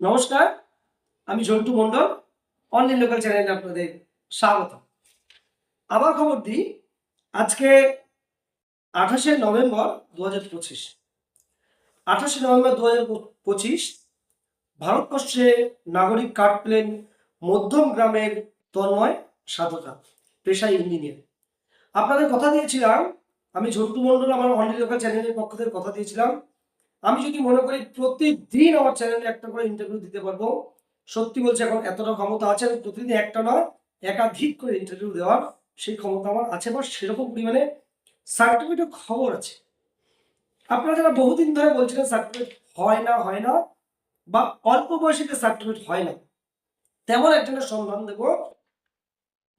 নমস্কার, আমি জন্টু মণ্ডল online local চ্যানেলে আপনাদের স্বাগত। আবার খবর দিই, আজকে আঠাশে নভেম্বর দু হাজার পঁচিশ। আঠাশে নভেম্বর দু হাজার পঁচিশ ভারতবর্ষে নাগরিক কাঠপ্লেন মধ্যম গ্রামের তন্ময় সাধকা পেশায় ইঞ্জিনিয়ার। আপনাদের কথা দিয়েছিলাম, আমি ঝন্টু মণ্ডল, আমার অনলাইন লোকাল চ্যানেলের পক্ষ থেকে কথা দিয়েছিলাম আমি যদি মনে করি প্রতিদিন আমার চ্যানেলে একটা করে ইন্টারভিউ দিতে পারব, সত্যি বলছি এখন এতটা ক্ষমতা আছে আমি প্রতিদিন একটা নয়, একাধিক করে ইন্টারভিউ দেওয়ার সেই ক্ষমতা আমার আছে বা সেরকম পরিমাণে সার্টিফিকেটের খবর আছে। আপনারা যারা বহুদিন ধরে বলছিলেন সার্টিফিকেট হয় না হয় না, বা অল্প বয়সীতে সার্টিফিকেট হয় না, তেমন একজনের সন্ধান দেব।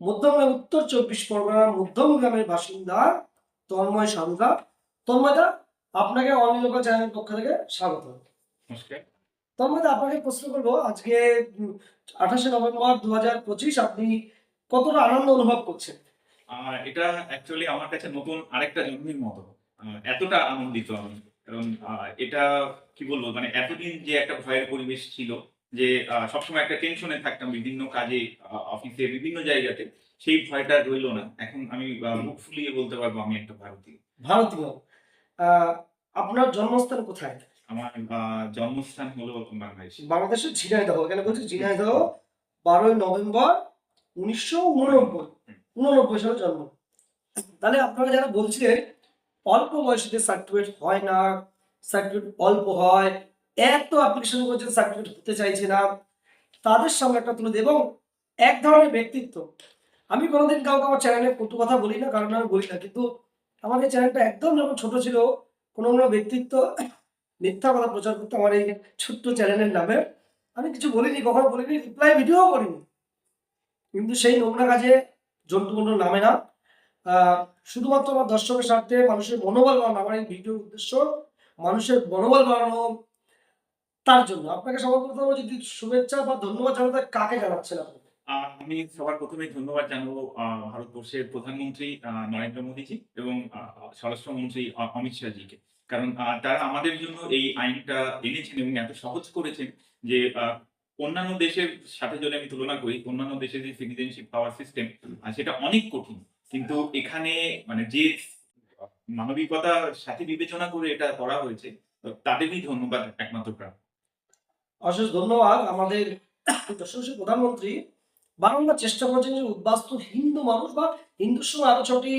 মধ্যমগ্রাম উত্তর চব্বিশ পরগনার মধ্যম গ্রামের বাসিন্দা তন্ময় সারুদা। তন্ময়দা আপনাকে অনলাইন লোকাল চ্যানেলের পক্ষ থেকে স্বাগত। নমস্কার। তন্ময়দা আপনাকে প্রশ্ন করব আজকে আঠাশে নভেম্বর দু হাজার পঁচিশ আপনি কতটা আনন্দ অনুভব করছেন? এটা অ্যাকচুয়ালি আমার কাছে নতুন আরেকটা জন্মের মতো। এতটা আনন্দিত আমি। কারণ এটা কি বলব মানে এতদিন যে একটা ভয়ের পরিবেশ ছিল যে সবসময় একটা টেনশনে থাকতাম বিভিন্ন কাজে অফিসে বিভিন্ন জায়গাতে সেই ভয়টা রইল না। এখন আমি মুখ ফুলিয়ে বলতে পারব আমি একটা ভারতীয়। ভারতীয়। আপনার জন্মস্থান কোথায়? আমার জন্মস্থান হলো বাংলাদেশ। বাংলাদেশের ঝিনাইদহ এখানে বলছি ঝিনাইদহ? বারোই নভেম্বর উনিশশো উননব্বই উননব্বই সালে জন্ম। তাহলে আপনারা যারা বলছিলেন অল্প বয়সীদের সার্টিফিকেট হয় না সার্টিফিকেট অল্প হয় এত অ্যাপ্লিকেশন করছেন সার্টিফিকেট হতে চাইছে না তাদের সামনে একটা তুলে দেব। এক ধরনের ব্যক্তিত্ব। আমি কোনোদিন কাউকে আমার চ্যানেলে কত কথা বলি না কারণ আমি বলি না কিন্তু আমার এই চ্যানেলটা একদম যখন ছোট ছিল কোনো কোনো ব্যক্তিত্ব, মিথ্যা কথা প্রচার করতে আমার এই ছোট্ট চ্যানেলের নামে। আমি কিছু বলিনি, কখনো বলিনি রিপ্লাই ভিডিও করিনি। কিন্তু সেই নোংরা কাজে জন্টু মন্ডল নামে না। শুধুমাত্র আমার দর্শকের স্বার্থে মানুষের মনোবল বাড়ানো আমার এই ভিডিওর উদ্দেশ্য, মানুষের মনোবল বাড়ানো তার জন্য। আপনাকে সবার প্রথমে যদি শুভেচ্ছা বা ধন্যবাদ জানাতে কাকে জানাচ্ছেন আপনি আমি সবার প্রথমে ধন্যবাদ জানাব ভারতবর্ষের প্রধানমন্ত্রী নরেন্দ্র মোদীজি এবং স্বরাষ্ট্রমন্ত্রী অমিত শাহজিকে। কারণ তারা আমাদের জন্য এই আইনটা এনেছেন এবং এত সহজ করেছেন যে অন্যান্য দেশের সাথে যদি আমি তুলনা করি, অন্যান্য দেশের যে সিটিজেনশিপ পাওয়ার সিস্টেম সেটা অনেক কঠিন। কিন্তু এখানে মানে যে মানবিকতার সাথে বিবেচনা করে এটা করা হয়েছে তাদেরই ধন্যবাদ একমাত্র প্রাপ্য। অশেষ ধন্যবাদ। আমাদের প্রধানমন্ত্রী বারংবার চেষ্টা করেছেন যে উদ্বাস্তু হিন্দু মানুষ বা হিন্দুর সঙ্গে আরও ছটি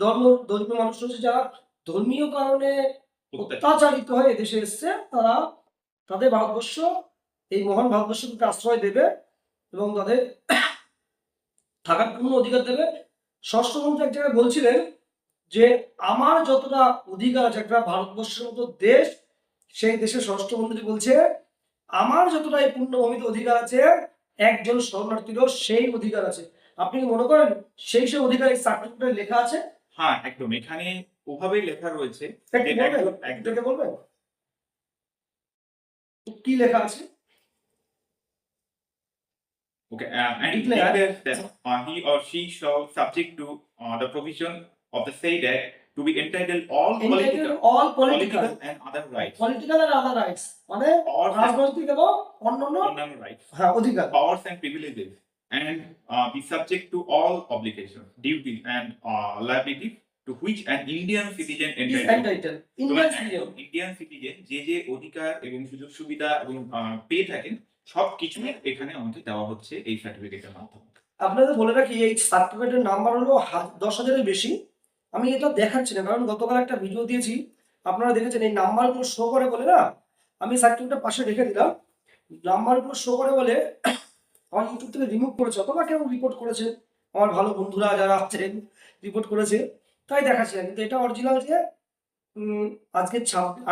ধর্ম ধর্মীয় মানুষ রয়েছে যারা ধর্মীয় কারণে অত্যাচারিত হয়ে এদেশে এসছে তারা তাদের ভারতবর্ষ এই মহান ভারতবর্ষকে আশ্রয় দেবে এবং তাদের থাকার পূর্ণ অধিকার দেবে। ষষ্ঠমন্ত্রী এক জায়গায় বলছিলেন যে আমার যতটা অধিকার আছে একটা ভারতবর্ষের মতো দেশ সেই দেশের ষষ্ঠমন্ত্রী বলছে আমার যতটা এই পূর্ণভূমিতে অধিকার আছে একজন শরণার্থীরও সেই অধিকার আছে। আপনি কি মনে করেন সেই সেই অধিকার এই সার্টিফিকেটে লেখা আছে? হ্যাঁ একদম। এখানে ওভাবেই লেখা রয়েছে বলবেন? একদম- বলবেন? কি লেখা আছে? Okay, uh, and it Declare. declares that uh, he or she shall subject to uh, the provision of the said act to be entitled all entitled political, all political political and other rights political and other rights মানে রাজনৈতিক এবং অন্যান্য অন্যান্য rights, হ্যাঁ অধিকার powers and privileges, and uh, be subject to all obligations, duties, and uh, liability to which an Indian citizen entitled. entitled Indian citizen Indian citizen যে যে অধিকার এবং সুযোগ সুবিধা এবং পেয়ে থাকেন সব কিছু এখানে আমাকে দেওয়া হচ্ছে এই সার্টিফিকেটের মাধ্যমে আপনাদের বলে রাখি এই সার্টিফিকেটের নাম্বার হলো দশ হাজারের বেশি আমি এটা দেখাচ্ছি না, কারণ গতকাল একটা ভিডিও দিয়েছি, আপনারা দেখেছেন, এই নাম্বারগুলো শো করে বলে না, আমি সার্টিফিকেটটা পাশে রেখে দিলাম, নাম্বারগুলো শো করে বলে আমার ইউটিউব থেকে রিমুভ করেছে, অথবা কেউ রিপোর্ট করেছে, আমার ভালো বন্ধুরা যারা আছেন রিপোর্ট করেছে, তাই দেখাচ্ছি কিন্তু এটা অরিজিনাল যে আজকে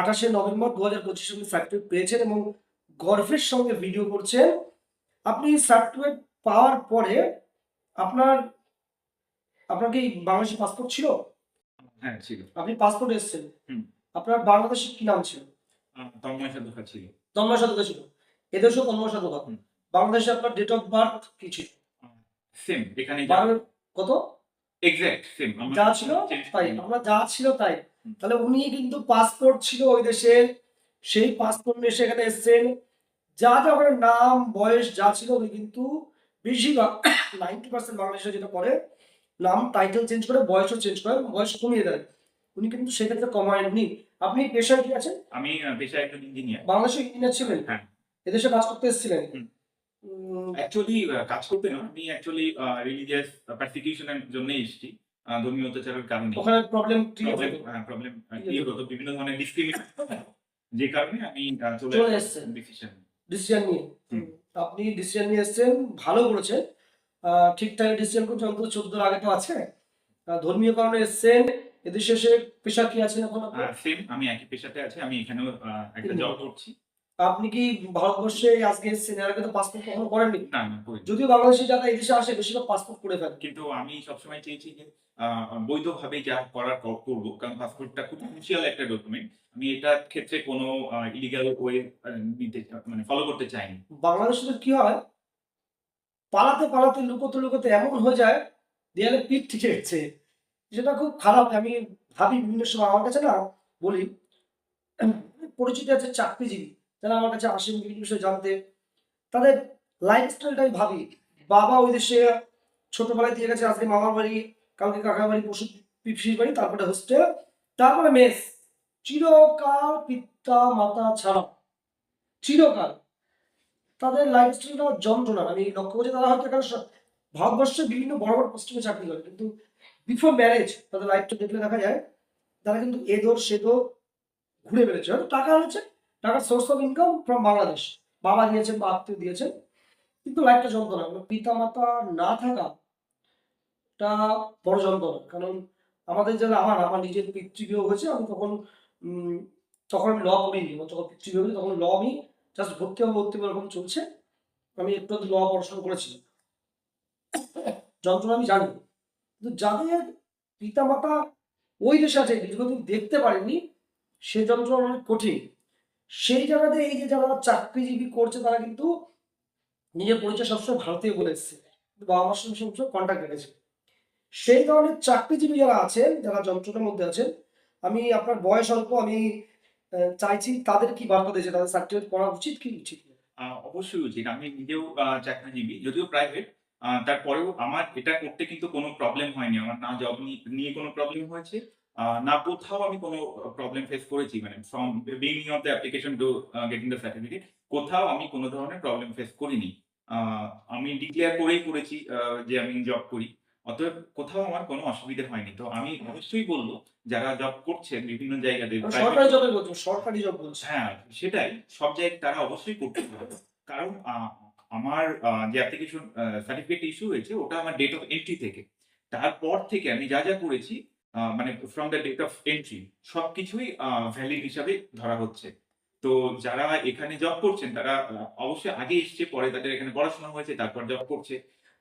আঠাশে নভেম্বর দু হাজার পঁচিশ সার্টিফিকেট পেয়েছেন এবং গর্বের সঙ্গে ভিডিও করছেন, আপনি সার্টিফিকেট পাওয়ার পরে আপনার আপনার কি বাংলাদেশের পাসপোর্ট ছিল? হ্যাঁ ছিল আপনি পাসপোর্ট এসেছেন। আপনার বাংলাদেশের কি নাম ছিল? তন্ময় সাধুকা ছিল। তন্ময় সাধুকা ছিল। এদেশেও তন্ময় সাধুকা বাংলাদেশে আপনার ডেট অফ বার্থ কি ছিল? সেম এখানে কত? এক্সাক্ট সেম যা ছিল তাই। আমরা যা ছিল তাই। তাহলে উনি কিন্তু পাসপোর্ট ছিল ওই দেশের সেই পাসপোর্ট নিয়ে সেখানে এসেছেন। যা যা ওখানে নাম বয়স যা ছিল উনি কিন্তু বেশিরভাগ নাইনটি পার্সেন্ট বাংলাদেশে যেটা করে নাম টাইটেল চেঞ্জ করে বয়সও চেঞ্জ করে বয়স কমিয়ে দেয়। উনি কিন্তু সেক্ষেত্রে কমায়নি আপনি পেশায় কি আছেন? আমি পেশায় একজন ইঞ্জিনিয়ার বাংলাদেশে ইঞ্জিনিয়ার ছিলেন? হ্যাঁ। এদেশে কাজ করতে এসেছিলেন? অ্যাকচুয়ালি কাজ করতে না আমি অ্যাকচুয়ালি রিলিজিয়াস পারসিকিউশনের জন্য এসেছি ধর্মীয় অত্যাচারের কারণে ওখানে প্রবলেম প্রবলেম প্রবলেম হতো বিভিন্ন ধরনের ডিসক্রিমিনেশন যে কারণে আমি চলে এসেছেন। ডিসিশন ডিসিশন নিয়ে। আপনি ডিসিশন নিয়ে এসেছেন ভালো করেছেন। ঠিকঠাক ডিসিশন করছেন অন্তত চোদ্দোর আগে তো আছে। ধর্মীয় কারণে এসেছেন এদেশে এসে পেশা কি আছেন এখন সেম আমি একই পেশাতে আছি আমি এখানেও একটা জব করছি। আপনি কি ভারতবর্ষে আজকে এসেছেন এর আগে তো পাসপোর্ট কখনো করেননি? না। যদিও বাংলাদেশে যারা এই দেশে আসে বেশিরভাগ পাসপোর্ট করে ফেলে। কিন্তু আমি সবসময় চেয়েছি যে বৈধভাবে যা করার করব কারণ পাসপোর্টটা খুব ক্রুশিয়াল একটা ডকুমেন্ট আমি এটার ক্ষেত্রে কোনো ইলিগাল ওয়ে নিতে মানে ফলো করতে চাইনি। বাংলাদেশে তো কি হয় পালাতে পালাতে, লুকোতে লুকোতে এমন হয়ে যায়, দেয়ালে পিঠ ঠিক গেছে যেটা খুব খারাপ, আমি ভাবি বিভিন্ন সময়। আমার কাছে না, বলি, পরিচিত আছে চাকরিজীবী যারা আমার কাছে আসেন বিভিন্ন বিষয়ে জানতে। তাদের লাইফস্টাইলটা আমি ভাবি। বাবা ওই দেশে ছোটবেলায় দিয়ে গেছে, আজকে মামার বাড়ি, কালকে কাকার বাড়ি পশু পিসির বাড়ি, তারপরে হোস্টেল তারপরে মেস। চিরকাল পিতা মাতা ছাড়া। চিরকাল। তাদের লাইফস্টাইলটা যন্ত্রণা আমি লক্ষ্য করছি তারা হয়তো স- ভারতবর্ষে বিভিন্ন বড় বড় পোস্টিংয়ে চাকরি করে, কিন্তু বিফোর ম্যারেজ তাদের লাইফটা দেখলে দেখা যায় তারা কিন্তু এদোর সেদোর ঘুরে বেড়েছে হয়তো টাকা হয়েছে টাকার source of income from Bangladesh বাবা দিয়েছেন বা আত্মীয় দিয়েছেন, কিন্তু লাইফটা যন্ত্রণা। মানে পিতা মাতা না থাকা টা বড় যন্ত্রণা। কারণ আমাদের যারা আমার আমার নিজের পিতৃবিয়োগ হয়েছে, আমি তখন তখন আমি ল আমার যখন পিতৃবিয়োগ হয়েছে, তখন ল আমি জাস্ট ভর্তি হব ভর্তি এরকম চলছে। আমি একটু ল পড়াশোনা করেছি যন্ত্রণা আমি জানি। কিন্তু যাদের পিতা মাতা ওই দেশে আছে দীর্ঘদিন দেখতে পারেনি সে যন্ত্রণা অনেক কঠিন। সেই জায়গাতে এই যে যারা চাকরিজীবী করছে, তারা কিন্তু নিজের পরিচয় সবসময় ভারতীয় বলে এসছে। বাবা মার সঙ্গে সবসময় কন্ট্যাক্ট রেখেছে। সেই ধরনের চাকরিজীবী যারা আছেন, যারা যন্ত্রণার মধ্যে আছেন, আমি আপনার বয়স অল্প, আমি চাইছি তাদের কি দিয়েছে? তাদের সার্টিফিকেট করা উচিত কি উচিত অবশ্যই উচিত। আমি নিজেও চাকরিজীবী যদিও প্রাইভেট তারপরেও আমার এটা করতে কিন্তু কোনো প্রবলেম হয়নি। আমার না জব নিয়ে কোনো প্রবলেম হয়েছে। না কোথাও আমি কোনো প্রবলেম ফেস করেছি। মানে from beginning of the application to getting the certificate কোথাও আমি কোনো ধরনের প্রবলেম ফেস করিনি। আমি ডিক্লেয়ার করেই করেছি যে আমি জব করি। অতএব কোথাও আমার কোনো অসুবিধা হয়নি। তো আমি অবশ্যই বলব যারা জব করছে বিভিন্ন জায়গাতে সরকারি জবে বলছি সরকারি জব বলছি। হ্যাঁ সেটাই। সব জায়গায় তারা অবশ্যই করতে হবে। কারণ আমার যে অ্যাপ্লিকেশন সার্টিফিকেট ইস্যু হয়েছে ওটা আমার ডেট অফ এন্ট্রি থেকে। তারপর থেকে আমি যা যা করেছি মানে from the date of entry সবকিছুই ভ্যালিড হিসাবে ধরা হচ্ছে। তো যারা এখানে জব করছেন তারা অবশ্যই আগে এসছে পরে তাদের এখানে পড়াশোনা হয়েছে তারপর জব করছে।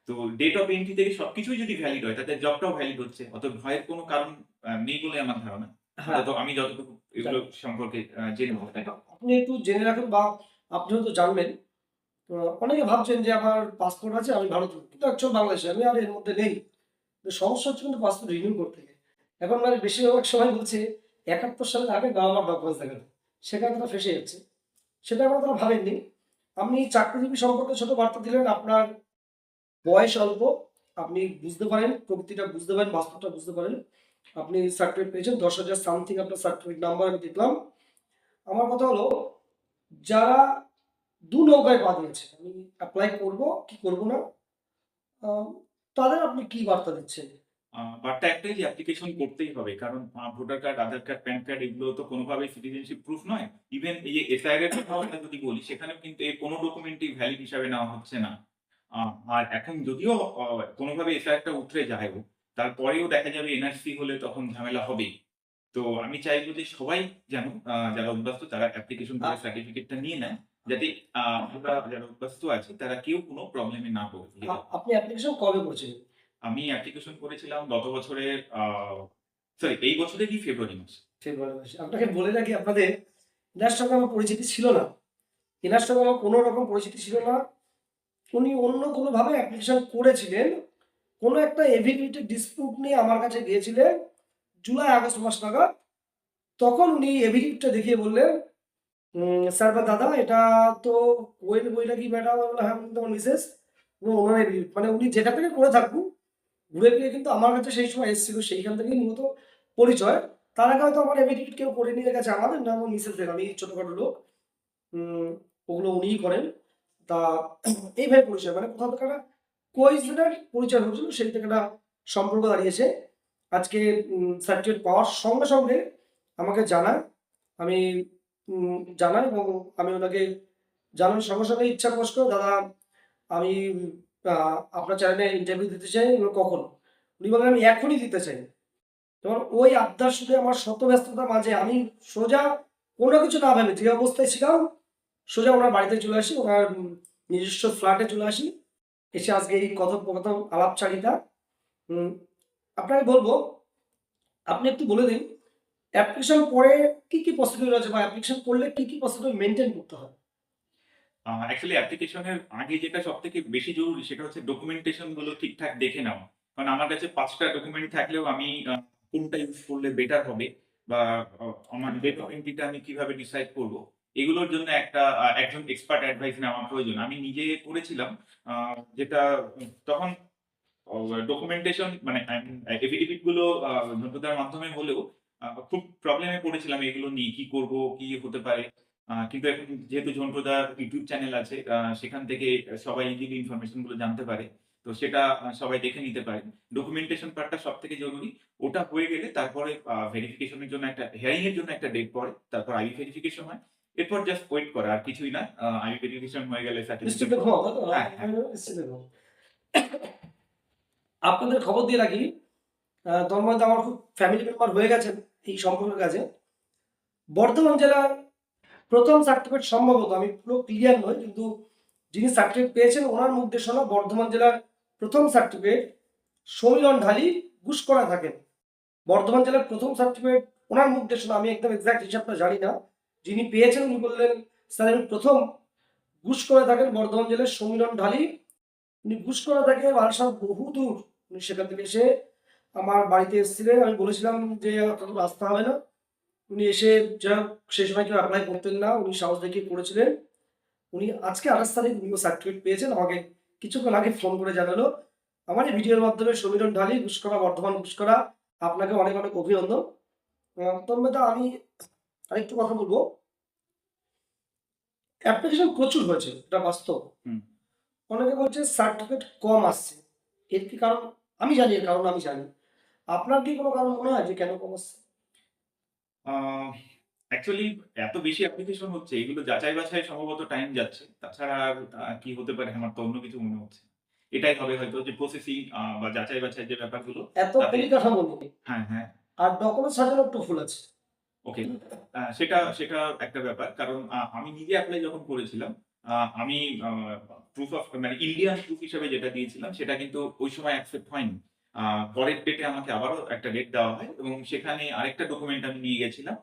তো ডেট অফ এন্ট্রি থেকে সবকিছুই যদি ভ্যালিড হয় তাদের জবটাও ভ্যালিড হচ্ছে। অত ভয়ের কোনো কারণ নেই বলে আমার ধারণা। হ্যাঁ। তো আমি যতটুকু এগুলো সম্পর্কে জেনে নেব। আপনি একটু জেনে রাখুন বা আপনি হয়তো জানবেন। অনেকে ভাবছেন যে আমার পাসপোর্ট আছে আমি ভারত কিন্তু অ্যাকচুয়াল বাংলাদেশে আমি আর এর মধ্যে নেই। সমস্যা হচ্ছে কিন্তু পাসপোর্ট রিনিউ করতে গিয়ে। এখন মানে বেশিরভাগ সময় বলছে একাত্তর সালের আগে বাবা মার ডকুমেন্টস দেখানো সেখানে তারা ফেসে যাচ্ছে। সেটা এখন তারা ভাবেননি। আপনি চাকরিজীবী সম্পর্কে ছোট বার্তা দিলেন আপনার বয়স অল্প, আপনি বুঝতে পারেন, প্রকৃতিটা বুঝতে পারেন, বাস্তবটা বুঝতে পারেন। আপনি সার্টিফিকেট পেয়েছেন, দশ হাজার সামথিং আপনার সার্টিফিকেট নাম্বার আমি দেখলাম। আমার কথা হলো, যারা দু নৌকায় পা দিয়েছে, আমি অ্যাপ্লাই করব, কি করব না তাদের আপনি কি বার্তা দিচ্ছেন? বাটটা একটাই যে অ্যাপ্লিকেশন করতেই হবে, কারণ voter card Aadhaar card PAN card এগুলো তো কোনোভাবে সিটিজেনশিপ প্রুফ নয়। ইভেন এই যে এসআইআর এর কথা যদি বলি সেখানে কিন্তু এই কোনো ডকুমেন্টই ভ্যালিড হিসাবে নেওয়া হচ্ছে না। আর এখন যদিও কোনোভাবে কোনোভাবে একটা উতরে যায় তারপরেও দেখা যাবে এনআরসি হলে তখন ঝামেলা হবে তো আমি চাইব যে সবাই যেন যারা অভ্যস্ত তারা অ্যাপ্লিকেশন করে সার্টিফিকেটটা নিয়ে নেয় যাতে আমরা যারা অভ্যস্ত আছে তারা কেউ কোনো প্রবলেমে না পড়ে। আপনি অ্যাপ্লিকেশন কবে করছেন আমি অ্যাপ্লিকেশন করেছিলাম গত বছরের সরি এই বছরেরই ফেব্রুয়ারি মাসে। ফেব্রুয়ারি মাসে। আপনাকে বলে রাখি আপনাদের এনার সঙ্গে আমার পরিচিতি ছিল না। এনার সঙ্গে আমার কোনো রকম পরিচিতি ছিল না। উনি অন্য কোনোভাবে অ্যাপ্লিকেশন করেছিলেন, কোনো একটা এভিডেন্টের ডিসপুট নিয়ে আমার কাছে গিয়েছিলেন, জুলাই আগস্ট মাস নাগাদ। তখন উনি এভিডেন্টটা দেখিয়ে বললেন স্যার বা দাদা, এটা তো কোয়েল বইটা কি ম্যাডাম হ্যাঁ কিন্তু আমার মিসেস ওনার মানে উনি যেটা থেকে করে থাকুন ঘুরে ফিরে কিন্তু আমার কাছে সেই সময় এসেছিল, সেইখান থেকেই মূলত পরিচয়। তার আগে হয়তো আমার এভিডেভিট কেউ করে নিয়ে গেছে আমাদের না আমার মিসেসদের, আমি ছোটোখাটো লোক। ওগুলো উনিই করেন। তা এইভাবে পরিচয় মানে কোথাও থেকে একটা কোইন্সিডেন্ট পরিচয় হয়েছিল, সেই থেকে একটা সম্পর্ক দাঁড়িয়েছে। আজকে সার্টিফিকেট পাওয়ার সঙ্গে সঙ্গে আমাকে জানায়। আমি জানাই এবং আমি ওনাকে জানানোর সঙ্গে সঙ্গে ইচ্ছা প্রকাশ দাদা, আমি আপনার চ্যানেলে ইন্টারভিউ দিতে চাই কখন? উনি বললেন আমি এখনই দিতে চাই। তখন ওই আবদার শুধু আমার শত ব্যস্ততার মাঝে আমি সোজা কোনো কিছু না ভেবে যে অবস্থায় ছিলাম, সোজা ওনার বাড়িতে চলে আসি, ওনার নিজস্ব ফ্ল্যাটে চলে আসি। এসে আজকে এই কথোপকথন, আলাপচারিতা আপনাকে বলব, আপনি একটু বলে দিন অ্যাপ্লিকেশন পরে কি কি প্রসিডিউর আছে বা অ্যাপ্লিকেশন করলে কি কি প্রসিডিউর মেনটেন করতে হয়? অ্যাকচুয়ালি অ্যাপ্লিকেশনের আগে যেটা সব থেকে বেশি জরুরি সেটা হচ্ছে ডকুমেন্টেশনগুলো ঠিকঠাক দেখে নেওয়া। কারণ আমার কাছে পাঁচটা ডকুমেন্ট থাকলেও আমি কোনটা ইউজ করলে বেটার হবে বা আমার ডেট আমি কীভাবে ডিসাইড করব। এগুলোর জন্য একটা একজন এক্সপার্ট অ্যাডভাইস নেওয়া প্রয়োজন। আমি নিজে করেছিলাম যেটা তখন ডকুমেন্টেশন মানে এফিডেভিটগুলো নতুনতার মাধ্যমে হলেও খুব প্রবলেমে পড়েছিলাম এগুলো নিয়ে, কি করব, কি হতে পারে। কিন্তু এখন যেহেতু ঝন্টুদার ইউটিউব চ্যানেল আছে সেখান থেকে সবাই ইজিলি ইনফরমেশনগুলো জানতে পারে। তো সেটা সবাই দেখে নিতে পারে। ডকুমেন্টেশন পার্টটা সব থেকে জরুরি। ওটা হয়ে গেলে তারপরে ভেরিফিকেশনের জন্য একটা হিয়ারিং এর জন্য একটা ডেট পড়ে, তারপর আইবি ভেরিফিকেশন হয়। এরপর জাস্ট ওয়েট করা আর কিছুই না। আইবি ভেরিফিকেশন হয়ে গেলে হ্যাঁ, হ্যাঁ। আপনাদের খবর দিয়ে রাখি আহ, মধ্যে আমার খুব ফ্যামিলি মেম্বার হয়ে গেছেন এই সম্পর্কের কাছে বর্ধমান জেলার প্রথম সার্টিফিকেট সম্ভবত আমি পুরো ক্লিয়ার নই কিন্তু যিনি সার্টিফিকেট পেয়েছেন ওনার মুখ দিয়ে শোনা বর্ধমান জেলার প্রথম সার্টিফিকেট সমীরণ ঢালি ঘুষকরা থাকেন। বর্ধমান জেলার প্রথম সার্টিফিকেট ওনার মুখ দিয়ে শোনা আমি একদম এক্সাক্ট হিসাবটা জানি না। যিনি পেয়েছেন, উনি বললেন, স্যার, আমি প্রথম ঘুষ করে থাকেন বর্ধমান জেলার সমীরণ ঢালি। উনি ঘুষ করে থাকে বারাসাত বহু দূর উনি সেখান থেকে এসে আমার বাড়িতে এসেছিলেন। আমি বলেছিলাম যে অত রাস্তা হবে না। উনি এসে যা সেই সময় কেউ অ্যাপ্লাই করতেন না। উনি সাহস দেখিয়ে করেছিলেন উনি আজকে আঠাশ তারিখ উনিও সার্টিফিকেট পেয়েছেন। আমাকে কিছুক্ষণ আগে ফোন করে জানালো। আমার এই ভিডিওর মাধ্যমে সমীরণ ঢালি ঘুষকরা বর্ধমান ঘুষকরা আপনাকে অনেক অনেক অভিনন্দন। তন্ময়দা আমি আরেকটু কথা বলব? অ্যাপ্লিকেশন প্রচুর হয়েছে এটা বাস্তব। অনেকে বলছে সার্টিফিকেট কম আসছে। এর কি কারণ? আমি জানি এর কারণ আমি জানি। আপনার কি কোনো কারণ মনে হয় যে কেন কম আসছে? অ্যাকচুয়ালি এত বেশি অ্যাপ্লিকেশন হচ্ছে এগুলো যাচাই বাছাই সম্ভবত টাইম যাচ্ছে। তাছাড়া আর কি হতে পারে আমার তো অন্য কিছু মনে হচ্ছে এটাই হবে হয়তো যে প্রসেসিং বা যাচাই বাছাই যে ব্যাপারগুলো এত পরিকাঠামো হ্যাঁ হ্যাঁ। আর ডকুমেন্ট সাজানো একটু ভুল আছে। ওকে সেটা সেটা একটা ব্যাপার। কারণ আমি নিজে অ্যাপ্লাই যখন করেছিলাম আমি প্রুফ অফ মানে ইন্ডিয়ান প্রুফ হিসেবে যেটা দিয়েছিলাম সেটা কিন্তু ওই সময় অ্যাকসেপ্ট হয়নি। পরের ডেটে আমাকে আবারও একটা ডেট দেওয়া হয় এবং সেখানে আরেকটা ডকুমেন্ট আমি নিয়ে গেছিলাম।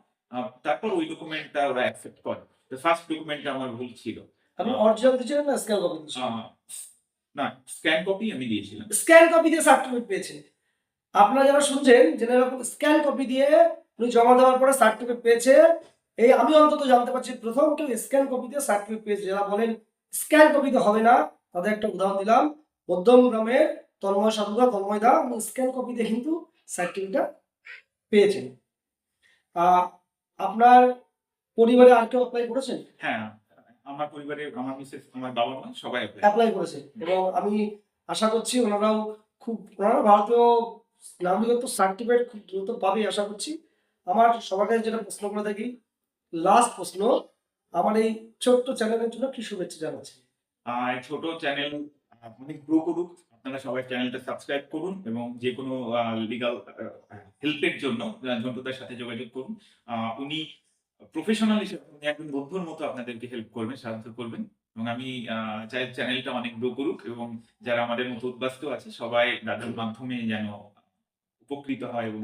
তারপর ওই ডকুমেন্টটা ওরা অ্যাকসেপ্ট করে। ফার্স্ট ডকুমেন্টটা আমার ভুল ছিল। আপনি অরিজিনাল দিয়েছিলেন না স্ক্যান কপি না স্ক্যান কপি আমি দিয়েছিলাম। স্ক্যান কপি দিয়ে সার্টিফিকেট পেয়েছেন আপনারা যারা শুনছেন যে স্ক্যান কপি দিয়ে উনি জমা দেওয়ার পরে সার্টিফিকেট পেয়েছে। এই আমি অন্তত জানতে পারছি প্রথম কেউ স্ক্যান কপি দিয়ে সার্টিফিকেট পেয়েছে। যারা বলেন স্ক্যান কপিতে হবে না তাদের একটা উদাহরণ দিলাম। মধ্যম গ্রামের তন্ময় সাধুদা তন্ময় দা উনি স্ক্যান কপি দিয়ে কিন্তু সার্টিফিকেটটা পেয়েছেন। আপনার পরিবারে আর কেউ অ্যাপ্লাই করেছেন হ্যাঁ আমার পরিবারে আমার মিসেস আমার বাবা মা সবাই অ্যাপ্লাই করেছে। এবং আমি আশা করছি ওনারাও খুব ওনারা ভারতীয় নাগরিকত্ব সার্টিফিকেট খুব দ্রুত পাবে আশা করছি। আমার সবার কাছে যেটা প্রশ্ন করে থাকি লাস্ট প্রশ্ন, আমার এই ছোট্ট চ্যানেলের জন্য কি শুভেচ্ছা জানাচ্ছি? আর ছোট চ্যানেল অনেক গ্রো করুক। আপনারা সবাই চ্যানেলটা সাবস্ক্রাইব করুন এবং যে কোনো লিগাল হেল্পের জন্য ঝন্টুদার সাথে যোগাযোগ করুন। উনি প্রফেশনাল হিসেবে, উনি একজন বন্ধুর মতো আপনাদেরকে হেল্প করবেন, সাহায্য করবেন। এবং আমি চাই চ্যানেলটা অনেক গ্রো করুক এবং যারা আমাদের মতো উদ্বাস্ত আছে, সবাই দাদার মাধ্যমে যেন উপকৃত হয় এবং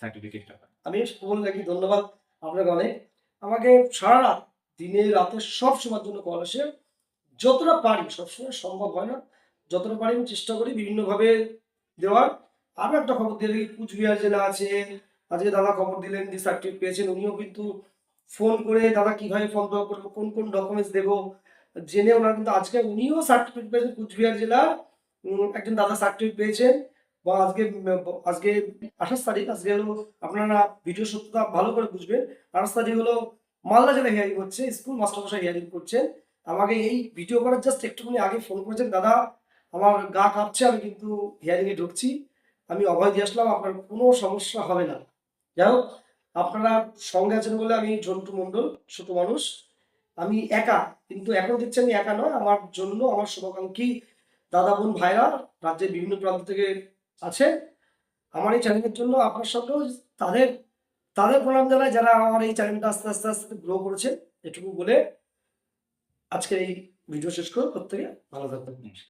সার্টিফিকেটটা আমি বলে রাখি ধন্যবাদ আপনাকে অনেক। আমাকে সারা রাত দিনে, রাতে সব সময়ের জন্য কল আসে। যতটা পারি, সবসময় সম্ভব হয় না। যতটা পারি আমি চেষ্টা করি বিভিন্নভাবে দেওয়ার। আরও একটা খবর দিয়ে রাখি কুচবিহার জেলা আছে, আজকে দাদা খবর দিলেন যে সার্টিফিকেট পেয়েছেন, উনিও কিন্তু ফোন করে, দাদা, কীভাবে ফর্ম ফিল করব? কোন কোন ডকুমেন্টস দেবো? জেনে ওনার কিন্তু আজকে উনিও সার্টিফিকেট পেয়েছেন, কুচবিহার জেলার একজন দাদা সার্টিফিকেট পেয়েছেন। বা আজকে আজকে আঠাশ তারিখ, আজকে হলো আপনারা ভিডিও সত্যতা ভালো করে বুঝবেন। আঠাশ তারিখ হলো মালদা জেলা হিয়ারিং হচ্ছে স্কুল মাস্টারমশাই হিয়ারিং করছেন। আমাকে এই ভিডিও করার জাস্ট একটুখানি আগে ফোন করেছেন, দাদা, আমার গা কাঁপছে, আমি কিন্তু হিয়ারিংয়ে ঢুকছি। আমি অভয় দিয়ে আসলাম, আপনার কোনো সমস্যা হবে না। যাই হোক, আপনারা সঙ্গে আছেন বলে আমি জন্টু মণ্ডল, ছোট মানুষ। আমি একা, কিন্তু এখন দেখছি আমি একা নয়, আমার জন্য, আমার শুভাকাঙ্ক্ষী দাদা, বোন, ভাইরা, রাজ্যের বিভিন্ন প্রান্ত থেকে আছে। আমার এই চ্যানেলের জন্য আপনার সঙ্গেও তাদের তাদের প্রণাম জানায় যারা আমার এই চ্যানেলটা আস্তে আস্তে আস্তে গ্রো করেছে। এটুকু বলে আজকের এই ভিডিও শেষ করে প্রত্যেকে ভালো থাকবেন।